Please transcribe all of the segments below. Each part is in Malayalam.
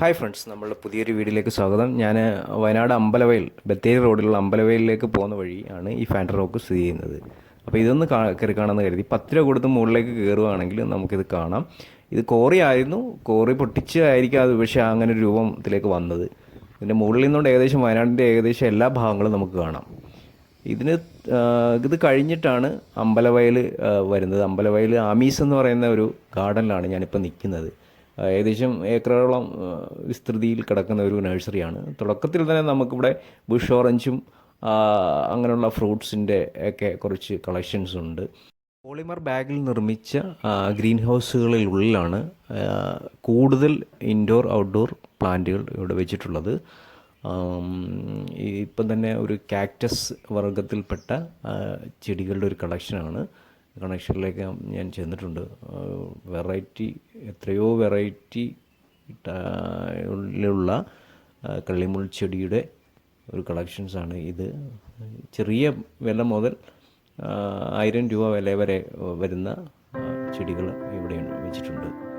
ഹായ് ഫ്രണ്ട്സ് നമ്മളുടെ പുതിയൊരു വീഡിയോയിലേക്ക് സ്വാഗതം. ഞാൻ വയനാട് അമ്പലവയൽ ബത്തേരി റോഡിലുള്ള അമ്പലവയലിലേക്ക് പോകുന്ന വഴി ആണ് ഈ ഫാൻഡർ റോക്ക് സ്ഥിതി ചെയ്യുന്നത്. അപ്പോൾ ഇതൊന്ന് കയറി കാണാമെന്ന് കരുതി. പത്ത് രൂപ കൊടുത്ത് മുകളിലേക്ക് കയറുകയാണെങ്കിൽ നമുക്കിത് കാണാം. ഇത് കോറി ആയിരുന്നു. കോറി പൊട്ടിച്ച് ആയിരിക്കും അത് പക്ഷേ അങ്ങനെ ഒരു രൂപത്തിലേക്ക് വന്നത്. ഇതിന്റെ മുകളിൽ നിന്നുകൊണ്ട് ഏകദേശം വയനാടിന്റെ ഏകദേശം എല്ലാ ഭാഗങ്ങളും നമുക്ക് കാണാം. ഇതിന് ഇത് കഴിഞ്ഞിട്ടാണ് അമ്പലവയൽ വരുന്നത്. അമ്പലവയൽ ആമീസ് എന്ന് പറയുന്ന ഒരു ഗാർഡനിലാണ് ഞാനിപ്പോൾ നിൽക്കുന്നത്. ഏകദേശം ഏക്കറോളം വിസ്തൃതിയിൽ കിടക്കുന്ന ഒരു നഴ്സറിയാണ്. തുടക്കത്തിൽ തന്നെ നമുക്കിവിടെ ബുഷ് ഓറഞ്ചും അങ്ങനെയുള്ള ഫ്രൂട്ട്സിന്റെ ഒക്കെ കുറച്ച് കളക്ഷൻസ് ഉണ്ട്. പോളിമർ ബാഗിൽ നിർമ്മിച്ച ഗ്രീൻ ഹൗസുകളിൽ ഉള്ളിലാണ് കൂടുതൽ ഇൻഡോർ ഔട്ട്ഡോർ പ്ലാന്റുകൾ ഇവിടെ വെച്ചിട്ടുള്ളത്. ഇപ്പം തന്നെ ഒരു കാക്ടസ് വർഗത്തിൽപ്പെട്ട ചെടികളുടെ ഒരു കളക്ഷനാണ്. കളക്ഷനിലേക്ക് ഞാൻ ചെന്നിട്ടുണ്ട്. വെറൈറ്റി എത്രയോ വെറൈറ്റി ഉള്ള കള്ളിമുൾ ചെടിയുടെ ഒരു കളക്ഷൻസാണ് ഇത്. ചെറിയ വില മുതൽ ആയിരം രൂപ വില വരെ വരുന്ന ചെടികൾ ഇവിടെ വെച്ചിട്ടുണ്ട്.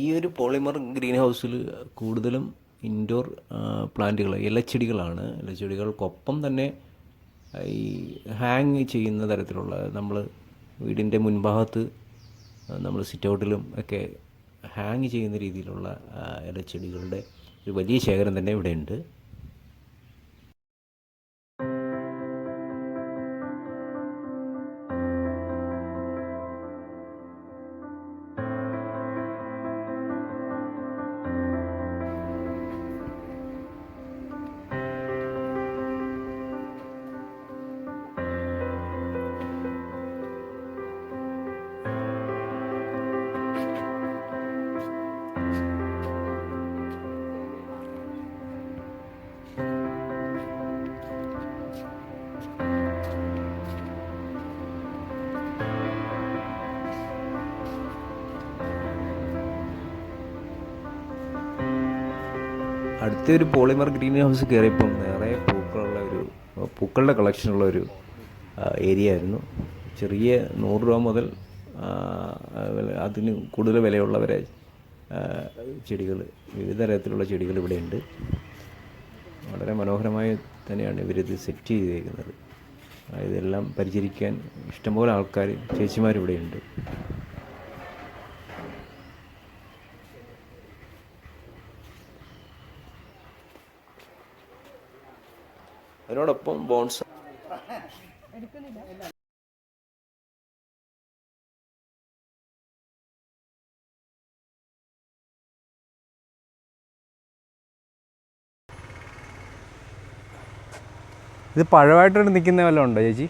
ഈ ഒരു പോളിമർ ഗ്രീൻ ഹൗസിൽ കൂടുതലും ഇൻഡോർ പ്ലാന്റുകൾ ഇലച്ചെടികളാണ്. ഇലച്ചെടികൾക്കൊപ്പം തന്നെ ഈ ഹാങ് ചെയ്യുന്ന തരത്തിലുള്ള നമ്മൾ വീടിന്റെ മുൻഭാഗത്ത് നമ്മൾ സിറ്റ് ഔട്ടിലും ഒക്കെ ഹാങ് ചെയ്യുന്ന രീതിയിലുള്ള ഇലച്ചെടികളുടെ ഒരു വലിയ ശേഖരം തന്നെ ഇവിടെയുണ്ട്. അടുത്തൊരു പോളിമർ ഗ്രീൻ ഹൗസ് കയറിയപ്പം നിറയെ പൂക്കളുള്ള ഒരു പൂക്കളുടെ കളക്ഷനുള്ള ഒരു ഏരിയ ആയിരുന്നു. ചെറിയ നൂറ് രൂപ മുതൽ അതിന് കൂടുതൽ വിലയുള്ള വരെ ചെടികൾ വിവിധ തരത്തിലുള്ള ചെടികൾ ഇവിടെയുണ്ട്. വളരെ മനോഹരമായി തന്നെയാണ് ഇവരിത് സെറ്റ് ചെയ്തിരിക്കുന്നത് ഇതെല്ലാം പരിചരിക്കാൻ ഇഷ്ടംപോലെ ആൾക്കാർ ചേച്ചിമാരിവിടെയുണ്ട്. അതിനോടൊപ്പം ബോൺസ് ഇത് പഴമായിട്ടൊരു നിൽക്കുന്ന വല്ലതും ഉണ്ടോ ചേച്ചി?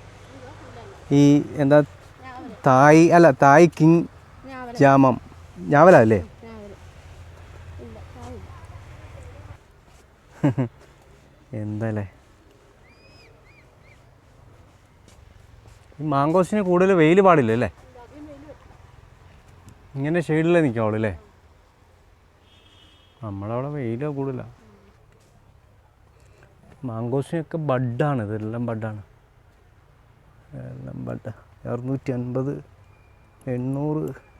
ഈ എന്താ തായ് അല്ല തായ് കിങ് ജാമം. ഞാവലല്ലേ എന്താല്ലേ ഈ മാങ്കോസിന് കൂടുതൽ വെയിൽ പാടില്ല അല്ലേ? ഇങ്ങനെ ഷെയ്ഡിലേ നിൽക്കാവുള്ളൂ അല്ലേ? നമ്മളവിടെ വെയിലോ കൂടുതല. മാങ്കോസിനൊക്കെ ബഡാണ് ഇതെല്ലാം ബഡാണ്. എല്ലാം ബഡ്. അറുന്നൂറ്റി അൻപത് എണ്ണൂറ്.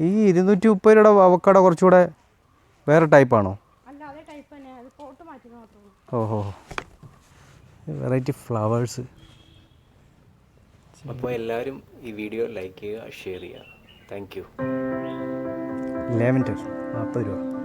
ഈ ഇരുന്നൂറ്റി മുപ്പത് രൂപയുടെ അവക്കട കുറച്ചുകൂടെ വേറെ ടൈപ്പാണോ? അല്ല അതേ ടൈപ്പ് തന്നെ. അത് പോട്ട് മാറ്റി മാത്രമേ ഓഹോ. Variety flowers. അപ്പോൾ എല്ലാവരും ഈ വീഡിയോ ലൈക്ക് ചെയ്യുക ഷെയർ ചെയ്യുക. Thank you. ലെവന്റർ നാൽപ്പത് രൂപ.